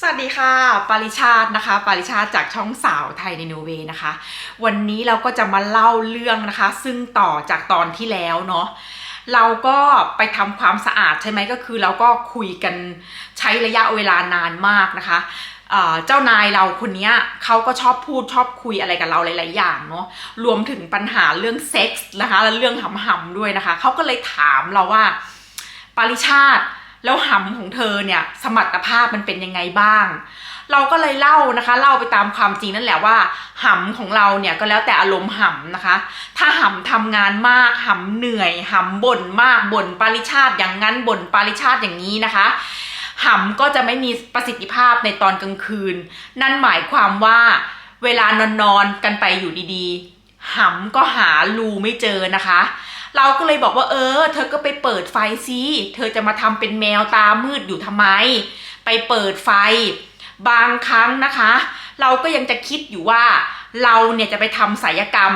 สวัสดีค่ะ ปาริชาตินะคะ ปาริชาติจากช่องสาวไทยในโนเวนะคะ วันนี้เราก็จะมาเล่าเรื่องนะคะ ซึ่งต่อจากตอนที่แล้วเนาะ เราก็ไปทำความสะอาดใช่ไหมก็คือเราก็คุยกันใช้ระยะเวลานานมากนะคะเจ้านายเราคนนี้เขาก็ชอบพูดชอบคุยอะไรกับเราหลาย ๆ อย่างเนาะรวมถึงปัญหาเรื่องเซ็กส์นะคะและเรื่องหำๆด้วยนะคะเขาก็เลยถามเราว่า ปาริชาติ แล้วหำของเธอเนี่ยสมรรถภาพมันเป็นยังไงบ้าง เราก็เลยเล่านะคะ เล่าไปตามความจริงนั่นแหละว่าหำของเราเนี่ยก็แล้วแต่อารมณ์หำนะคะ ถ้าหำทำงานมากหำเหนื่อยหำบ่นมากบ่นปาริชาติอย่างนั้นบ่นปาริชาติอย่างนี้นะคะหำก็จะไม่มีประสิทธิภาพในตอนกลางคืน นั่นหมายความว่าเวลานอนนอนๆกันไปอยู่ดีๆหำก็หารูไม่เจอนะคะ เราก็เลยบอกว่าเออ เธอก็ไปเปิดไฟสิเธอจะมาทำเป็นแมวตามืดอยู่ทำไม ไปเปิดไฟ บางครั้งนะคะ เราก็ยังจะคิดอยู่ว่า เราเนี่ยจะไปทำศัลยกรรม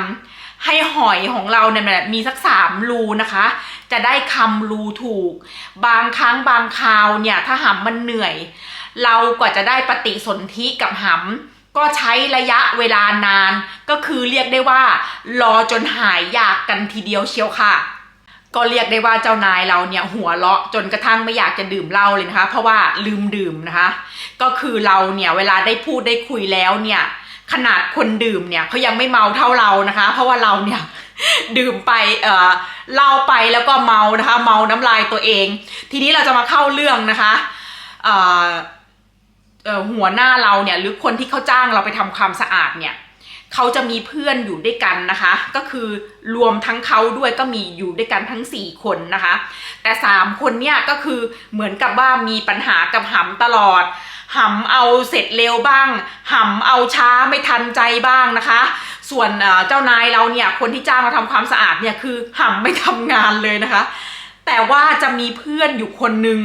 ให้หอยของเราเนี่ยแบบมีสักสามรูนะคะ จะได้คำรูถูก บางครั้งบางคราวเนี่ยถ้าหำมันเหนื่อย เรากว่าจะได้ปฏิสนธิกับหำ ก็ใช้ระยะเวลานาน ก็คือเรียกได้ว่า รอจนหายอยากกันทีเดียวเชียวค่ะ ก็เรียกได้ว่าเจ้านายเราเนี่ยหัวเราะจนกระทั่งไม่อยากจะดื่มเหล้าเลยนะคะ เพราะว่าลืมดื่มนะคะ ก็คือเราเนี่ยเวลาได้พูดได้คุยแล้วเนี่ยขนาดคนดื่มเนี่ยเขายังไม่เมาเท่าเรานะคะ เพราะว่าเราเนี่ยดื่มไปเอ่อเหล้าไปแล้วก็เมานะคะ เมาน้ำลายตัวเอง ทีนี้เราจะมาเข้าเรื่องนะคะเอ่อ หัวหน้าเราเนี่ยหรือคนที่เขาจ้างเราไปทำความสะอาดเนี่ยเขาจะมีเพื่อนอยู่ด้วยกันนะคะ ก็คือรวมทั้งเขาด้วยก็มีอยู่ด้วยกันทั้ง 4 คนนะคะ แต่ 3 คนเนี่ยก็คือเหมือนกับว่ามีปัญหากับหำตลอดหำเอาเสร็จเร็วบ้างหำเอาช้าไม่ทันใจบ้างนะคะ ส่วนเอ่อเจ้านายเราเนี่ยคนที่จ้างเราทำความสะอาดเนี่ยคือหำไม่ทำงานเลยนะคะ แต่ว่าจะมีเพื่อนอยู่คนหนึ่ง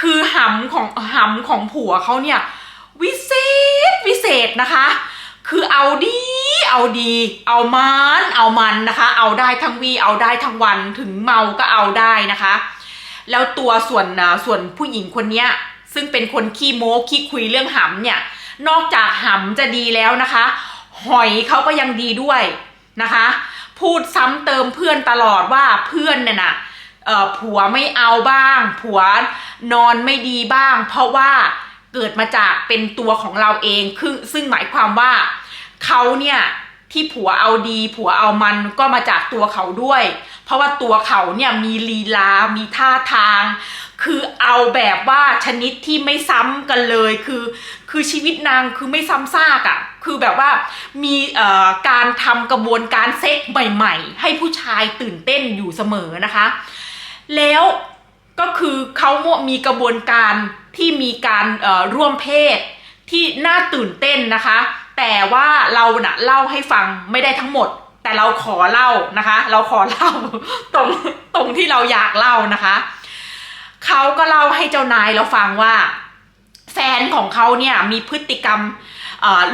คือหำของหำของผัวเขาเนี่ย วิเศษวิเศษนะคะ คือเอาดีเอาดี เอามันเอามันนะคะ เอาได้ทั้งวีเอาได้ทั้งวันถึงเมาก็เอาได้นะคะ แล้วตัวส่วนส่วนผู้หญิงคนเนี้ยซึ่งเป็นคนขี้โม้ขี้คุยเรื่องหำเนี่ย นอกจากหำจะดีแล้วนะคะ หอยเขาก็ยังดีด้วยนะคะ พูดซ้ำเติมเพื่อนตลอดว่าเพื่อนเนี่ยนะ ผัวไม่เอาบ้าง ผัวนอนไม่ดีบ้าง เพราะว่าเกิดมาจากเป็นตัวของเราเองคือซึ่งหมายความว่าเขาเนี่ยที่ผัวเอาดี ผัวเอามันก็มาจากตัวเขาด้วย เพราะว่าตัวเขาเนี่ยมีลีลา มีท่าทาง คือเอาแบบว่าชนิดที่ไม่ซ้ำกันเลยคือ คือชีวิตนางคือไม่ซ้ำซากอะ่ะ คือแบบว่ามีการทำกระบวนการเซ็กใหม่ ๆ ให้ผู้ชายตื่นเต้นอยู่เสมอนะคะ แล้วก็คือเขามีกระบวนการที่มีการร่วมเพศที่น่าตื่นเต้นนะคะ แต่ว่าเราน่ะเล่าให้ฟังไม่ได้ทั้งหมด แต่เราขอเล่านะคะ เราขอเล่าตรงตรงที่เราอยากเล่านะคะเขาก็เล่าให้เจ้านายเราฟังว่า แฟนของเขาเนี่ยมีพฤติกรรม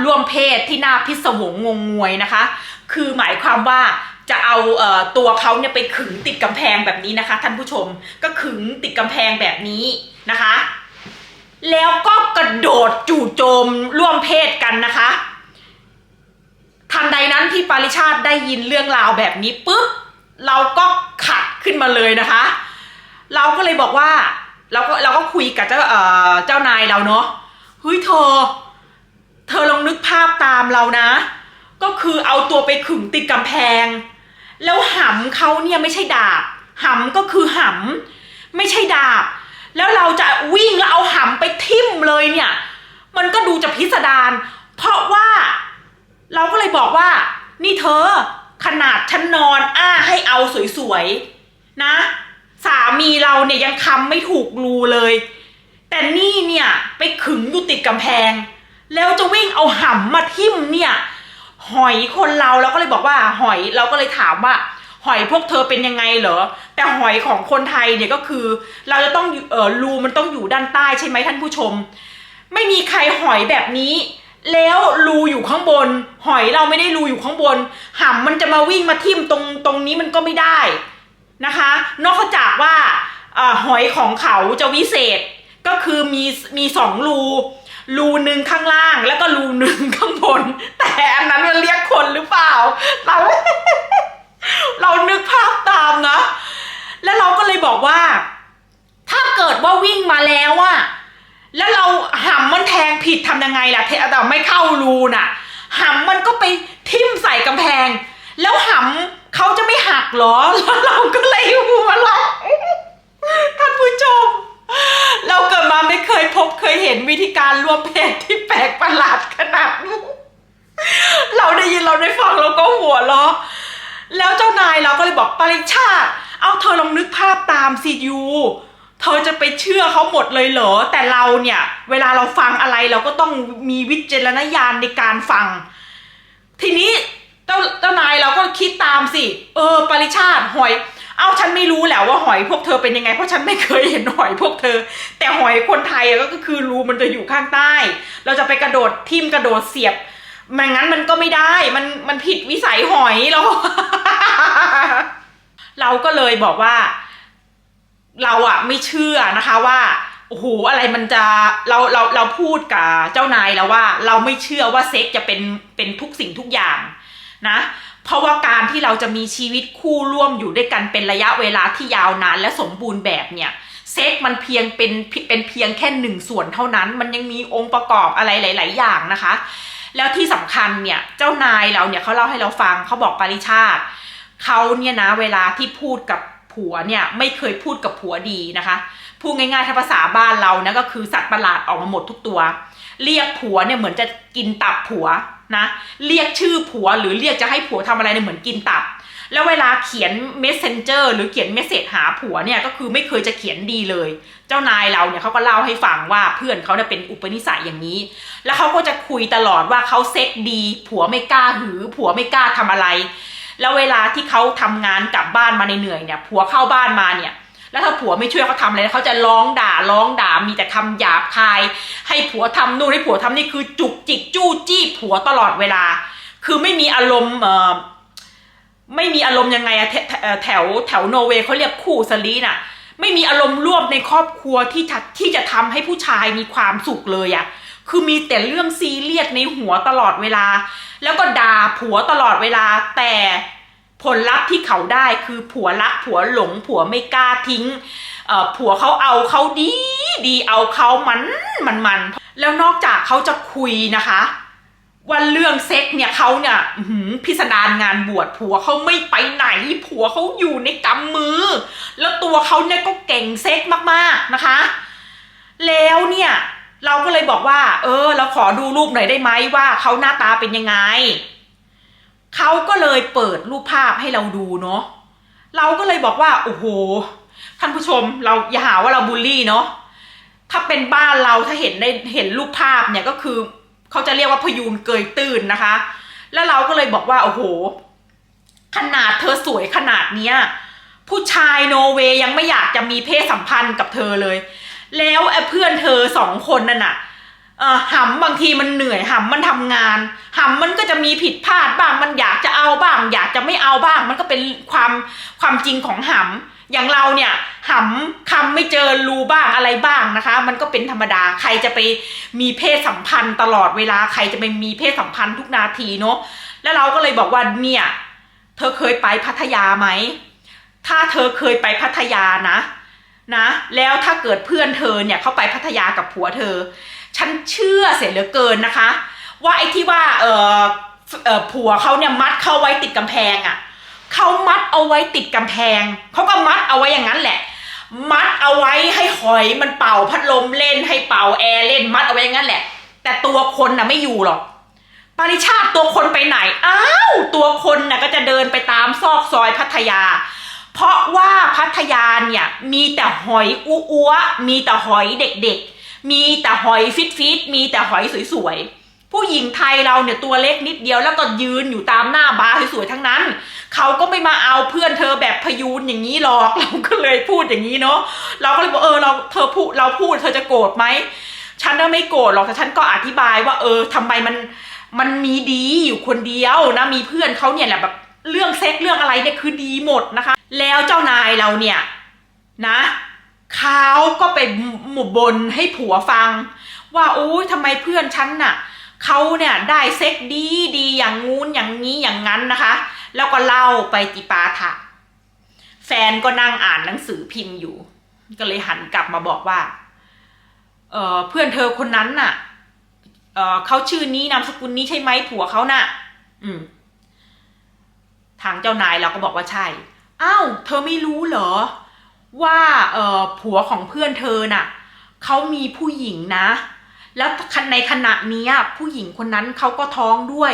ร่วมเพศที่น่าพิศวงงงงวยนะคะ คือหมายความว่า จะเอาเอ่อตัวเขาเนี่ยไปขึงติดกำแพงแบบนี้นะคะ ท่านผู้ชมก็ขึงติดกำแพงแบบนี้นะคะ แล้วก็กระโดดจู่โจมร่วมเพศกันนะคะทันใดนั้นที่ปาริชาติได้ยินเรื่องราวแบบนี้ปุ๊บเราก็ขัดขึ้นมาเลยนะคะ เราก็เลยบอกว่าเราก็เราก็คุยกับเจ้าเอ่อเจ้านายเราเนาะเฮ้ยเธอ เธอลองนึกภาพตามเรานะ ก็คือเอาตัวไปขึงติดกำแพง แล้วหำเขาเนี่ยไม่ใช่ดาบหำก็คือหำไม่ใช่ดาบ แล้วเราจะวิ่งแล้วเอาหำไปทิ่มเลยเนี่ย มันก็ดูจะพิสดารเพราะว่า เราก็เลยบอกว่า นี่เธอขนาดฉันนอนอ้าให้เอาสวยๆนะ สามีเราเนี่ยยังคำไม่ถูกรูเลย แต่นี่เนี่ยไปขึงอยู่ติดกำแพง แล้วจะวิ่งเอาหำมาทิ่มเนี่ย หอยคนเราเราก็เลยบอกว่าหอยเราก็เลยถามว่า หอยพวกเธอเป็นยังไงเหรอ แต่หอยของคนไทยเนี่ยก็คือ เราจะต้องเออรูมันต้องอยู่ด้านใต้ใช่ไหมท่านผู้ชม ไม่มีใครหอยแบบนี้ แล้วรูอยู่ข้างบน หอยเราไม่ได้รูอยู่ข้างบนหำมันจะมาวิ่งมาทิ่มตรงตรงนี้มันก็ไม่ได้นะคะ นอกจากว่าอาหอยของเขาจะวิเศษก็คือมีมีสองรู รูหนึ่งข้างล่างแล้วก็รูหนึ่งข้างบน แต่อันนั้นมันเรียกคนหรือเปล่า เราเรานึกภาพตามนะ แล้วเราก็เลยบอกว่า ถ้าเกิดว่าวิ่งมาแล้วอะแล้วเราหำมันแทงผิดทำยังไงล่ะแต่ไม่เข้ารูน่ะหำมันก็ไปทิ่มใส่กำแพง แล้วหำเขาจะไม่หักหรอแล้วเราก็เลยหัวเราะท่านผู้ชม เราเกิดมาไม่เคยพบเคยเห็นวิธีกา ร่วมเพศที่แปลกประหลาดขนาดนี้เราได้ยินเราได้ฟังเราก็หัวเราะแล้วเจ้านายเราก็เลยบอกปริชาติเอาเธอลองนึกภาพตามสิยูเธอจะไปเชื่อเขาหมดเลยเหรอ แต่เราเนี่ย เวลาเราฟังอะไรเราก็ต้องมีวิจารณญาณในการฟัง ทีนี้เจ้าเจ้านายเราก็คิดตามสิ เออ ปริชาติหอย เอาฉันไม่รู้แหละว่าหอยพวกเธอเป็นยังไง เพราะฉันไม่เคยเห็นหอยพวกเธอ แต่หอยคนไทยอะก็คือรูมันจะอยู่ข้างใต้ เราจะไปกระโดดทิ่มกระโดดเสียบไม่งั้นมันก็ไม่ได้ มันมันผิดวิสัยหอยเราเราก็เลยบอกว่า เราอะไม่เชื่อนะคะว่าโอ้โหอะไรมันจะเราเราเราพูดกับเจ้านายแล้วว่า เราไม่เชื่อว่าเซ็กจะเป็นเป็นทุกสิ่งทุกอย่างนะ เพราะว่าการที่เราจะมีชีวิตคู่ร่วมอยู่ด้วยกันเป็นระยะเวลาที่ยาวนานและสมบูรณ์แบบเนี่ยเซ็กมันเพียงเป็นเป็นเพียงแค่หนึ่งส่วนเท่านั้น มันยังมีองค์ประกอบอะไรหลาย ๆ อย่างนะคะ แล้วที่สำคัญเนี่ยเจ้านายเราเนี่ยเขาเล่าให้เราฟังเขาบอกปาริชาติเขาเนี่ยนะเวลาที่พูดกับผัวเนี่ยไม่เคยพูดกับผัวดีนะคะพูดง่ายๆถ้าภาษาบ้านเรานะก็คือสัตว์ประหลาดออกมาหมดทุกตัว เรียกผัวเนี่ยเหมือนจะกินตับผัว นะ เรียกชื่อผัวหรือเรียกจะให้ผัวทำอะไรเนี่ยเหมือนกินตับ แล้วเวลาเขียน messenger หรือเขียนเมสเซจหาผัวเนี่ยก็คือไม่เคยจะเขียนดีเลย เจ้านายเราเนี่ยเขาก็เล่าให้ฟังว่าเพื่อนเขาเนี่ยเป็นอุปนิสัยอย่างนี้ แล้วเขาก็จะคุยตลอดว่าเขาเซ็กดี ผัวไม่กล้าหือ ผัวไม่กล้าทำอะไร แล้วเวลาที่เขาทำงานกลับบ้านมาเหนื่อยเนี่ยผัวเข้าบ้านมาเนี่ย แล้วถ้าผัวไม่ช่วยเขาทำอะไรเขาจะร้องด่าร้องด่ามีแต่คำหยาบคาย ให้ผัวทำนู่นให้ผัวทำนี่คือจุกจิกจู้จี้ผัวตลอดเวลา คือไม่มีอารมณ์ไม่มีอารมณ์ยังไงอะแถแถแถวแถวโนเวย์เขาเรียกคู่สลีน่ะ ไม่มีอารมณ์ร่วมในครอบครัวที่จะที่จะทำให้ผู้ชายมีความสุขเลยอะคือมีแต่เรื่องซีเรียสในหัวตลอดเวลา แล้วก็ด่าผัวตลอดเวลาแต่ ผลลัพธ์ที่เขาได้คือผัวรักผัวหลงผัวไม่กล้าทิ้งผัวเขาเอาเขาดีดีเอาเขามันมันมันแล้วนอกจากเขาจะคุยนะคะว่าเรื่องเซ็กเนี่ยเขาเนี่ยหือพิสดารงานบวชผัวเขาไม่ไปไหน ผัวเขาอยู่ในกำมือ แล้วตัวเขาเนี่ยก็เก่งเซ็กมากๆนะคะ แล้วเนี่ยเราก็เลยบอกว่า เออ เราขอดูรูปหน่อยได้ไหมว่าเขาหน้าตาเป็นยังไง เขาก็เลยเปิดรูปภาพให้เราดูเนาะเราก็เลยบอกว่าโอ้โหท่านผู้ชมเราอย่าหาว่าเราบูลลี่เนาะถ้าเป็นบ้านเราถ้าเห็นได้เห็นรูปภาพเนี่ยก็คือเขาจะเรียกว่าพยูนเกยตื้นนะคะ แล้วเราก็เลยบอกว่าโอ้โห ขนาดเธอสวยขนาดเนี้ยผู้ชายโนเวย์ยังไม่อยากจะมีเพศสัมพันธ์กับเธอเลย แล้วไอ้เพื่อนเธอสองคนนั่นน่ะ เออหำบางทีมันเหนื่อยหำมันทำงานหำมันก็จะมีผิดพลาดบ้างมันอยากจะเอาบ้าง อยากจะไม่เอาบ้าง มันก็เป็นความความจริงของหำอย่างเราเนี่ยหำคำไม่เจอรูบ้างอะไรบ้างนะคะ มันก็เป็นธรรมดาใครจะไปมีเพศสัมพันธ์ตลอดเวลาใครจะไปมีเพศสัมพันธ์ทุกนาทีเนาะแล้วเราก็เลยบอกว่าเนี่ยเธอเคยไปพัทยาไหมถ้าเธอเคยไปพัทยานะนะ แล้วถ้าเกิดเพื่อนเธอเนี่ยเขาไปพัทยากับผัวเธอ ฉันเชื่อเสียเหลือเกินนะคะ ว่าไอ้ที่ว่าเออเออผัวเขาเนี่ยมัดเข้าไว้ติดกำแพงอะ่ะเขามัดเอาไว้ติดกำแพงเขาก็มัดเอาไว้อย่างนั้นแหละ มัดเอาไว้ให้หอยมันเป่าพัดลมเล่นให้เป่าแอร์เล่นมัดเอาไว้อย่างนั้นแหละ แต่ตัวคนน่ะไม่อยู่หรอกปริชาติตัวคนไปไหน อ้าว ตัวคนน่ะก็จะเดินไปตามซอกซอยพัทยา เพราะว่าพัทยาเนี่ยมีแต่หอยอ้วมีแต่หอยเด็กๆ มีแต่หอยฟิตฟิตมีแต่หอยสวยๆ ผู้หญิงไทยเราเนี่ยตัวเล็กนิดเดียวแล้วก็ยืนอยู่ตามหน้าบาร์สวยๆทั้งนั้น เขาก็ไม่มาเอาเพื่อนเธอแบบพยูนอย่างนี้หรอก เราก็เลยพูดอย่างนี้เนาะ เราก็เลยบอกเออเราเธอพูดเราพูดเธอจะโกรธไหม ฉันน่ะไม่โกรธหรอกแต่ฉันก็อธิบายว่าเออทำไมมันมันมีดีอยู่คนเดียวนะมีเพื่อนเขาเนี่ยแหละแบบเรื่องเซ็กเรื่องอะไรเนี่ยคือดีหมดนะคะ แล้วเจ้านายเราเนี่ยนะ เขาก็ไปหมุบนให้ผัวฟัง ว่าโอ้ยทำไมเพื่อนฉันน่ะเขาเนี่ยได้เซ็กดีดีอย่างงู้นอย่างนี้อย่างนั้นนะคะ แล้วก็เล่าไปจิปาถะ แฟนก็นั่งอ่านหนังสือพิมพ์อยู่ ก็เลยหันกลับมาบอกว่าเเพื่อนเธอคนนั้นน่ะเเขาชื่อนี้นามสกุลนี้ใช่ไหมผัวเขาน่ะ อืม ทางเจ้านายเราก็บอกว่าใช่ อ้าวเธอไม่รู้เหรอ ว่าเออผัวของเพื่อนเธอน่ะเขามีผู้หญิงนะ แล้วในขณะนี้ผู้หญิงคนนั้นเขาก็ท้องด้วย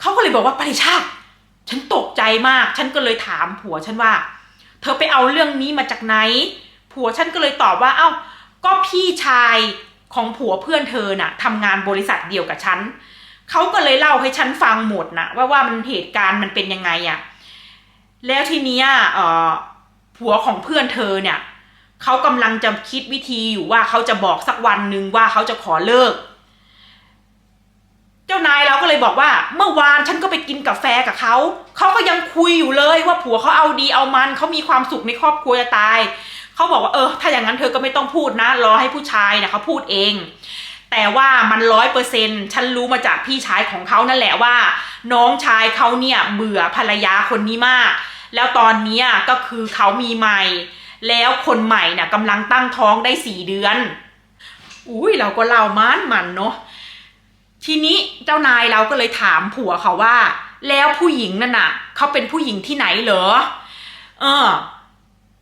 เขาก็เลยบอกว่าปริชาติฉันตกใจมาก ฉันก็เลยถามผัวฉันว่า เธอไปเอาเรื่องนี้มาจากไหน ผัวฉันก็เลยตอบว่า เอ้า ก็พี่ชายของผัวเพื่อนเธอน่ะทำงานบริษัทเดียวกับฉันเขาก็เลยเล่าให้ฉันฟังหมดนะว่าว่ามันเหตุการณ์มันเป็นยังไงอะ่ะ แล้วทีเนี้ยเอ่อผัวของเพื่อนเธอเนี่ยเขากำลังจะคิดวิธีอยู่ว่าเขาจะบอกสักวันหนึ่งว่าเขาจะขอเลิก เจ้านายเราก็เลยบอกว่า เมื่อวานฉันก็ไปกินกาแฟกับเขาเขาก็ยังคุยอยู่เลยว่าผัวเขาเอาดีเอามันเขามีความสุขในครอบครัวจะตายเขาบอกว่าเออ ถ้าอย่างนั้นเธอก็ไม่ต้องพูดนะ รอให้ผู้ชายนะเขาพูดเอง แต่ว่ามันร้อยเปอร์เซ็นฉันรู้มาจากพี่ชายของเขานั่นแหละว่า น้องชายเขาเนี่ยเบื่อภรรยาคนนี้มาก แล้วตอนนี้ก็คือเขามีใหม่ แล้วคนใหม่น่ะกำลังตั้งท้องได้สี่เดือน อุ้ยเราก็เล่ามันมันเนาะทีนี้เจ้านายเราก็เลยถามผัวเขาว่า แล้วผู้หญิงนั่นน่ะเขาเป็นผู้หญิงที่ไหนเหรอเออ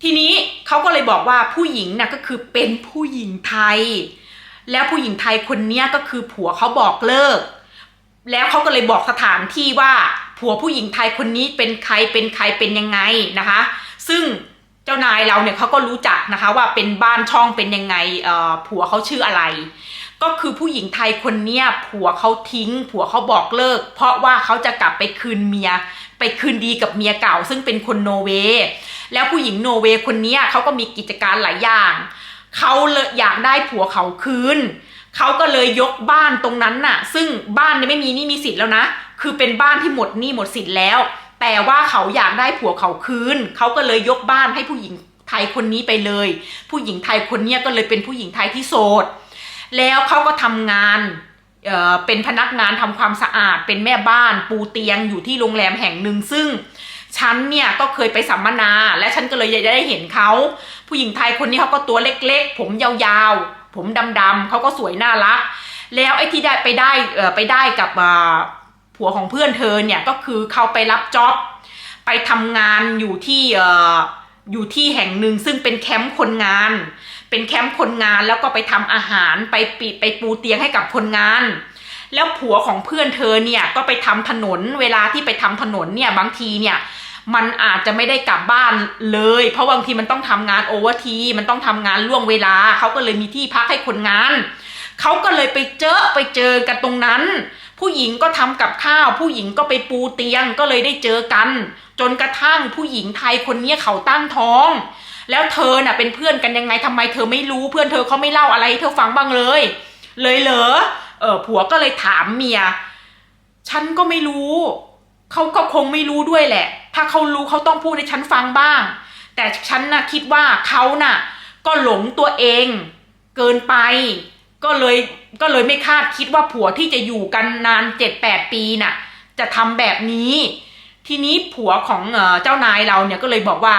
ทีนี้เขาก็เลยบอกว่าผู้หญิงน่ะก็คือเป็นผู้หญิงไทย แล้วผู้หญิงไทยคนเนี้ยก็คือผัวเขาบอกเลิก แล้วเขาก็เลยบอกสถานที่ว่าผัวผู้หญิงไทยคนนี้เป็นใครเป็นใครเป็นยังไงนะคะ ซึ่งเจ้านายเราเนี่ยเขาก็รู้จักนะคะว่าเป็นบ้านช่องเป็นยังไงผัวเขาชื่ออะไร ก็คือผู้หญิงไทยคนเนี้ยผัวเขาทิ้ง ผัวเขาบอกเลิก เพราะว่าเขาจะกลับไปคืนเมีย ไปคืนดีกับเมียเก่า ซึ่งเป็นคนโนเวย์แล้วผู้หญิงโนเวย์คนนี้เขาก็มีกิจการหลายอย่าง เขาเลยอยากได้ผัวเขาคืนเขาก็เลยยกบ้านตรงนั้นน่ะ ซึ่งบ้านเนี่ยไม่มีหนี่มีสิทธิ์แล้วนะ คือเป็นบ้านที่หมดหนี้หมดสิทธิ์แล้ว แต่ว่าเขาอยากได้ผัวเขาคืนเขาก็เลยยกบ้านให้ผู้หญิงไทยคนนี้ไปเลย ผู้หญิงไทยคนเนี้ยก็เลยเป็นผู้หญิงไทยที่โสด แล้วเขาก็ทำงานเอ่อเป็นพนักงานทำความสะอาด เป็นแม่บ้านปูเตียงอยู่ที่โรงแรมแห่งหนึ่งซึ่งฉันเนี่ยก็เคยไปสัมมนาและฉันก็เลยได้เห็นเขา ผู้หญิงไทยคนนี้เขาก็ตัวเล็กๆ ผมยาวๆ ผมดำๆเขาก็สวยน่ารัก แล้วไอ้ที่ได้ไปได้ไปได้กับผัวของเพื่อนเธอเนี่ยก็คือเขาไปรับจ็อบไปทำงานอยู่ที่เอ่ออยู่ที่แห่งหนึ่งซึ่งเป็นแคมป์คนงาน เป็นแคมป์คนงานแล้วก็ไปทำอาหารไปปิดไปปูเตียงให้กับคนงาน แล้วผัวของเพื่อนเธอเนี่ยก็ไปทำถนนเวลาที่ไปทำถนนเนี่ยบางทีเนี่ย มันอาจจะไม่ได้กลับบ้านเลย เพราะบางทีมันต้องทำงานโอเวอร์ทีมันต้องทำงานล่วงเวลา เขาก็เลยมีที่พักให้คนงาน เขาก็เลยไปเจอไปเจอกันตรงนั้น ผู้หญิงก็ทำกับข้าว ผู้หญิงก็ไปปูเตียงก็เลยได้เจอกัน จนกระทั่งผู้หญิงไทยคนเนี้ยเขาตั้งท้อง แล้วเธอน่ะเป็นเพื่อนกันยังไงทำไมเธอไม่รู้เพื่อนเธอเขาไม่เล่าอะไรให้เธอฟังบ้างเลย เลยเหรอเออผัวก็เลยถามเมีย ฉันก็ไม่รู้ เขาก็คงไม่รู้ด้วยแหละ ถ้าเขารู้เขาต้องพูดให้ฉันฟังบ้าง แต่ฉันน่ะคิดว่าเขาน่ะ ก็หลงตัวเอง เกินไป ก็เลยก็เลยไม่คาดคิดว่าผัวที่จะอยู่กันนานเจ็ดแปดปีน่ะ จะทำแบบนี้ ทีนี้ผัวของเจ้านายเราเนี่ยก็เลยบอกว่า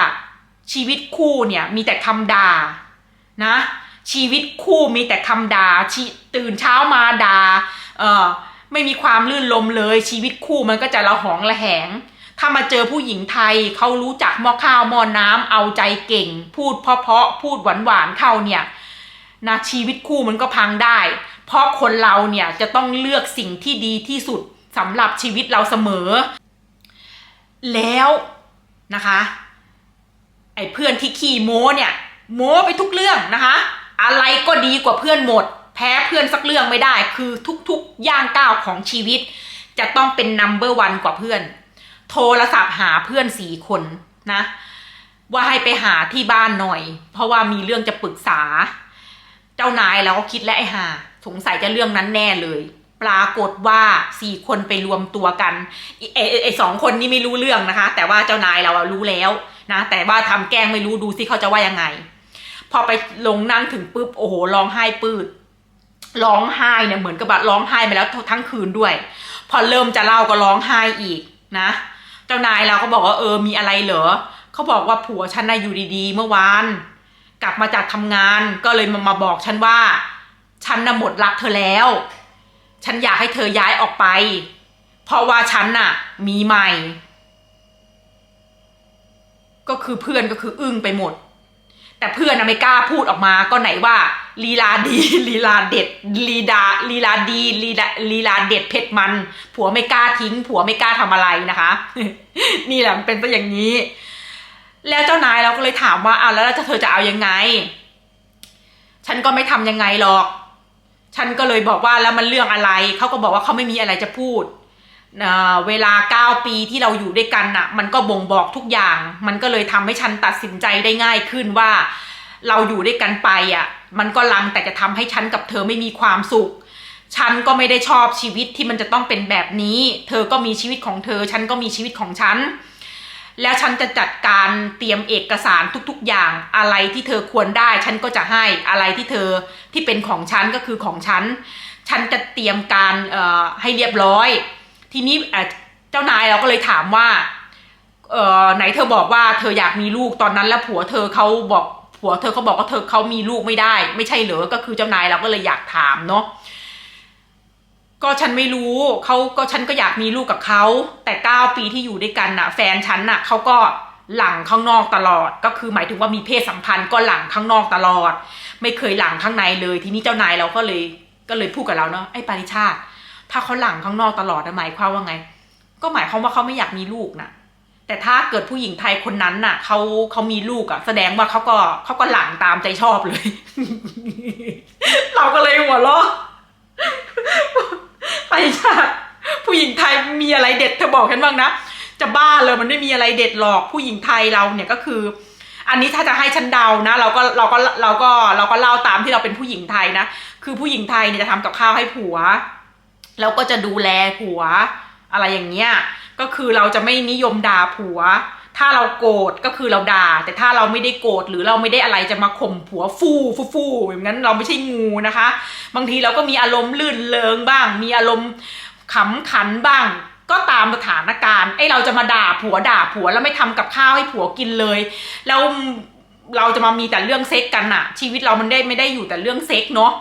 ชีวิตคู่เนี่ยมีแต่คำด่านะ ชีวิตคู่มีแต่คำด่าตื่นเช้ามาด่าเออ ไม่มีความลื่นลมเลยชีวิตคู่มันก็จะระหองระแหง ถ้ามาเจอผู้หญิงไทยเขารู้จักหม้อข้าวหม้อน้ำเอาใจเก่ง พูดเพราะๆพูดหวานๆเข้าเนี่ยนะชีวิตคู่มันก็พังได้ เพราะคนเราเนี่ยจะต้องเลือกสิ่งที่ดีที่สุดสำหรับชีวิตเราเสมอ แล้วนะคะ ไอ้เพื่อนที่ขี่โม้เนี่ย โม้ไปทุกเรื่องนะคะ อะไรก็ดีกว่าเพื่อนหมด พ้เพื่อนสักเรื่องไม่ได้ คือทุกๆย่างก้าวของชีวิต จะต้องเป็นนัมเบอร์วันกว่าเพื่อน โทรศัพท์หาเพื่อนสี่คนนะ ว่าให้ไปหาที่บ้านหน่อย เพราะว่ามีเรื่องจะปรึกษา เจ้านายเราก็คิดและไอ้ห่าสงสัยจะเรื่องนั้นแน่เลยปรากฏว่าสี่คนไปรวมตัวกันไอ้ไอ้ไอ้สองคนนี่ไม่รู้เรื่องนะคะ แต่ว่าเจ้านายเราอะรู้แล้วนะ แต่ว่าทำแกล้งไม่รู้ดูสิเขาจะว่ายังไง พอไปลงนั่งถึงปุ๊บโอ้โหร้องไห้ปืด ร้องไห้เนี่ยเหมือนกับแบบร้องไห้ไปแล้วทั้งคืนด้วย พอเริ่มจะเล่าก็ร้องไห้อีกนะ เจ้านายเราก็บอกว่าเออมีอะไรเหรอเขาบอกว่าผัวฉันน่ะอยู่ดีๆ เมื่อวานกลับมาจากทำงานก็เลยมามาบอกฉันว่า ฉันน่ะหมดรักเธอแล้ว ฉันอยากให้เธอย้ายออกไป เพราะว่าฉันน่ะ มีใหม่ ก็คือเพื่อนก็คืออึ้งไปหมด แต่เพื่อนน่ะไม่กล้าพูดออกมาก็ไหนว่า ลีลาดีลีลาเด็ดลีดาลีลาดีลีลาลีลาเด็ดเผ็ดมัน ผัวไม่กล้าทิ้ง ผัวไม่กล้าทำอะไรนะคะ นี่แหละมันเป็นไปอย่างนี้ แล้วเจ้านายเราก็เลยถามว่าเอาแล้วเธอจะเอายังไง ฉันก็ไม่ทำยังไงหรอก ฉันก็เลยบอกว่าแล้วมันเรื่องอะไรเขาก็บอกว่าเขาไม่มีอะไรจะพูดเเวลาเก้าปีที่เราอยู่ด้วยกันน่ะ มันก็บ่งบอกทุกอย่าง มันก็เลยทำให้ฉันตัดสินใจได้ง่ายขึ้นว่า เราอยู่ด้วยกันไปอะ มันก็ลังแต่จะทำให้ฉันกับเธอไม่มีความสุข ฉันก็ไม่ได้ชอบชีวิตที่มันจะต้องเป็นแบบนี้ เธอก็มีชีวิตของเธอ ฉันก็มีชีวิตของฉัน แล้วฉันจะจัดการเตรียมเอกสารทุกๆอย่าง อะไรที่เธอควรได้ ฉันก็จะให้ อะไรที่เธอที่เป็นของฉันก็คือของฉัน ฉันจะเตรียมการเอ่อให้เรียบร้อย ทีนี้เอ่อเจ้านายเราก็เลยถามว่าเอ่อไหนเธอบอกว่าเธออยากมีลูกตอนนั้นแล้วผัวเธอเขาบอก ผัวเธอเขาบอกว่าเธอเขามีลูกไม่ได้ ไม่ใช่เหรอก็คือเจ้านายเราก็เลยอยากถามเนาะก็ฉันไม่รู้เขาก็ฉันก็อยากมีลูกกับเขาแต่เก้าปีที่อยู่ด้วยกันน่ะ แฟนฉันน่ะเขาก็หลังข้างนอกตลอด ก็คือหมายถึงว่ามีเพศสัมพันธ์ก็หลังข้างนอกตลอด ไม่เคยหลังข้างในเลย ทีนี้เจ้านายเราก็เลยก็เลยพูดกับเราเนาะไอ้ปาริชาติ ถ้าเขาหลังข้างนอกตลอดหมายความว่าไง ก็หมายความว่าเขาไม่อยากมีลูกน่ะ แต่ถ้าเกิดผู้หญิงไทยคนนั้นน่ะเขาเขามีลูกอะแสดงว่าเขาก็เขาก็หลังตามใจชอบเลย เราก็เลยหัวเราะไปชาติผู้หญิงไทยมีอะไรเด็ดเธอบอกฉันบ้างนะจะบ้าเลยมันไม่มีอะไรเด็ดหรอกผู้หญิงไทยเราเนี่ยก็คือ อันนี้ถ้าจะให้ฉันเดานะ เราก็เราก็เราก็เราก็เล่าตามที่เราเป็นผู้หญิงไทยนะคือผู้หญิงไทยเนี่ยจะทำกับข้าวให้ผัว แล้วก็จะดูแลผัว อะไรอย่างเงี้ย ก็คือเราจะไม่นิยมด่าผัว ถ้าเราโกรธก็คือเราด่า แต่ถ้าเราไม่ได้โกรธหรือเราไม่ได้อะไรจะมาข่มผัวฟู่ฟู่ฟู่อย่างนั้นเราไม่ใช่งูนะคะ บางทีเราก็มีอารมณ์ลื่นเลงบ้าง มีอารมณ์ขำขันบ้างก็ตามสถานการณ์ไอ้เราจะมาด่าผัวด่าผัวแล้วไม่ทำกับข้าวให้ผัวกินเลยแล้วเราจะมามีแต่เรื่องเซ็กกันอะชีวิตเรามันได้ไม่ได้อยู่แต่เรื่องเซ็กเนาะ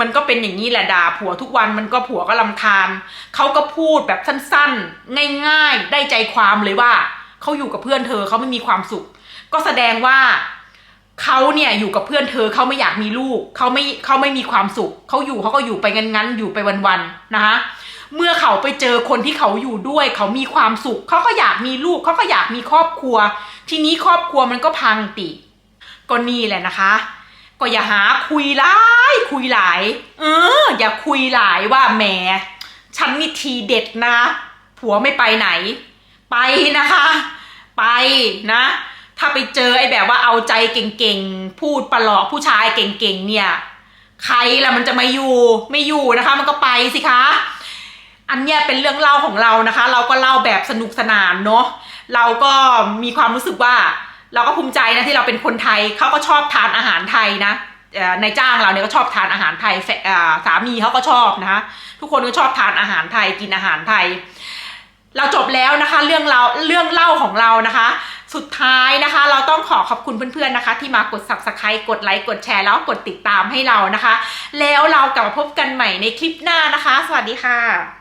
มันก็เป็นอย่างนี้แหละด่าผัวทุกวันมันก็ผัวก็ลำคาญเขาก็พูดแบบสั้นๆ ง่ายๆ ได้ใจความเลยว่าเขาอยู่กับเพื่อนเธอเขาไม่มีความสุข ก็แสดงว่าเขาเนี่ยอยู่กับเพื่อนเธอเขาไม่อยากมีลูกเขาไม่เขาไม่มีความสุขเขาอยู่เขาก็อยู่ไปงั้นๆอยู่ไปวันๆนะคะเมื่อเขาไปเจอคนที่เขาอยู่ด้วย เขามีความสุขเขาก็อยากมีลูกเขาก็อยากมีครอบครัว ทีนี้ครอบครัวมันก็พังติก็นี่แหละนะคะ ก็อย่าหาคุยหลายคุยหลาย เออ อย่าคุยหลายว่าแหมฉันนี่ทีเด็ดนะ ผัวไม่ไปไหน ไปนะคะ ไปนะ ถ้าไปเจอไอ้แบบว่าเอาใจเก่งๆ พูดประหลอกผู้ชายเก่งๆ เนี่ย ใครล่ะมันจะมาอยู่ไม่อยู่นะคะ มันก็ไปสิคะ อันเนี้ยเป็นเรื่องเล่าของเรานะคะ เราก็เล่าแบบสนุกสนานเนาะเราก็มีความรู้สึกว่า เราก็ภูมิใจนะที่เราเป็นคนไทยเขาก็ชอบทานอาหารไทยนะในจ้างเราเนี่ยก็ชอบทานอาหารไทยแฟอ่าสามีเขาก็ชอบนะคะทุกคนก็ชอบทานอาหารไทยกินอาหารไทย เราจบแล้วนะคะเรื่องเราเรื่องเล่าของเรานะคะ สุดท้ายนะคะ เราต้องขอขอบคุณเพื่อนๆนะคะ ที่มากด subscribe กดไลค์กดแชร์แล้วกดติดตามให้เรานะคะ แล้วเรากลับมาพบกันใหม่ในคลิปหน้านะคะ สวัสดีค่ะ